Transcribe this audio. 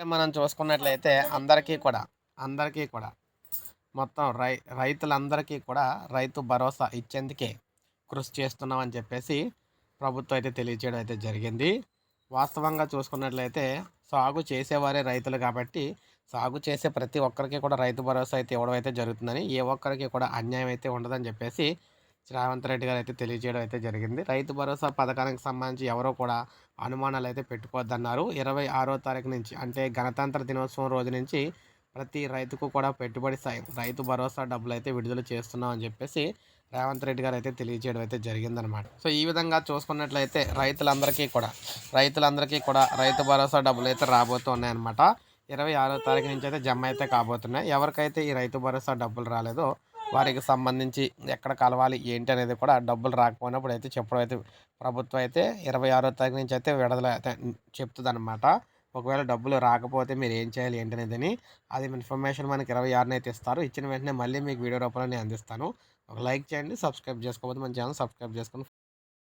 మనం చూసుకున్నట్లయితే అందరికీ కూడా అందరికీ కూడా మొత్తం రై రైతులందరికీ కూడా రైతు భరోసా ఇచ్చేందుకే కృషి చేస్తున్నామని చెప్పేసి ప్రభుత్వం అయితే తెలియజేయడం అయితే జరిగింది. వాస్తవంగా చూసుకున్నట్లయితే సాగు చేసేవారే రైతులు కాబట్టి సాగు చేసే ప్రతి ఒక్కరికి కూడా రైతు భరోసా అయితే ఇవ్వడం అయితే జరుగుతుందని ఏ ఒక్కరికి కూడా అన్యాయం అయితే ఉండదని చెప్పేసి రేవంత్ రెడ్డి గారు అయితే తెలియజేయడం అయితే జరిగింది. రైతు భరోసా పథకానికి సంబంధించి ఎవరో కూడా అనుమానాలు అయితే పెట్టుకోవద్దన్నారు. ఇరవై ఆరో తారీఖు నుంచి అంటే గణతంత్ర దినోత్సవం రోజు నుంచి ప్రతి రైతుకు కూడా పెట్టుబడి సాయం రైతు భరోసా డబ్బులు అయితే విడుదల చేస్తున్నాం అని చెప్పేసి రేవంత్ రెడ్డి గారు అయితే తెలియజేయడం అయితే జరిగిందనమాట సో ఈ విధంగా చూసుకున్నట్లయితే రైతులందరికీ కూడా రైతులందరికీ కూడా రైతు భరోసా డబ్బులు అయితే రాబోతున్నాయన్నమాట. ఇరవై ఆరో తారీఖు నుంచి అయితే జమ అయితే కాబోతున్నాయి. ఎవరికైతే ఈ రైతు భరోసా డబ్బులు రాలేదో వారికి సంబంధించి ఎక్కడ కలవాలి ఏంటి అనేది కూడా డబ్బులు రాకపోయినప్పుడు అయితే చెప్పడం అయితే ప్రభుత్వం అయితే ఇరవై ఆరో తారీఖు నుంచి అయితే విడుదల చెప్తుంది అనమాట ఒకవేళ డబ్బులు రాకపోతే మీరు ఏం చేయాలి ఏంటి అనేది అది ఇన్ఫర్మేషన్ మనకి ఇరవై ఆరున అయితే ఇస్తారు. ఇచ్చిన వెంటనే మళ్ళీ మీకు వీడియో రూపంలో నేను అందిస్తాను. ఒక లైక్ చేయండి సబ్స్క్రైబ్ చేసుకోకపోతే మన ఛానల్ సబ్స్క్రైబ్ చేసుకొని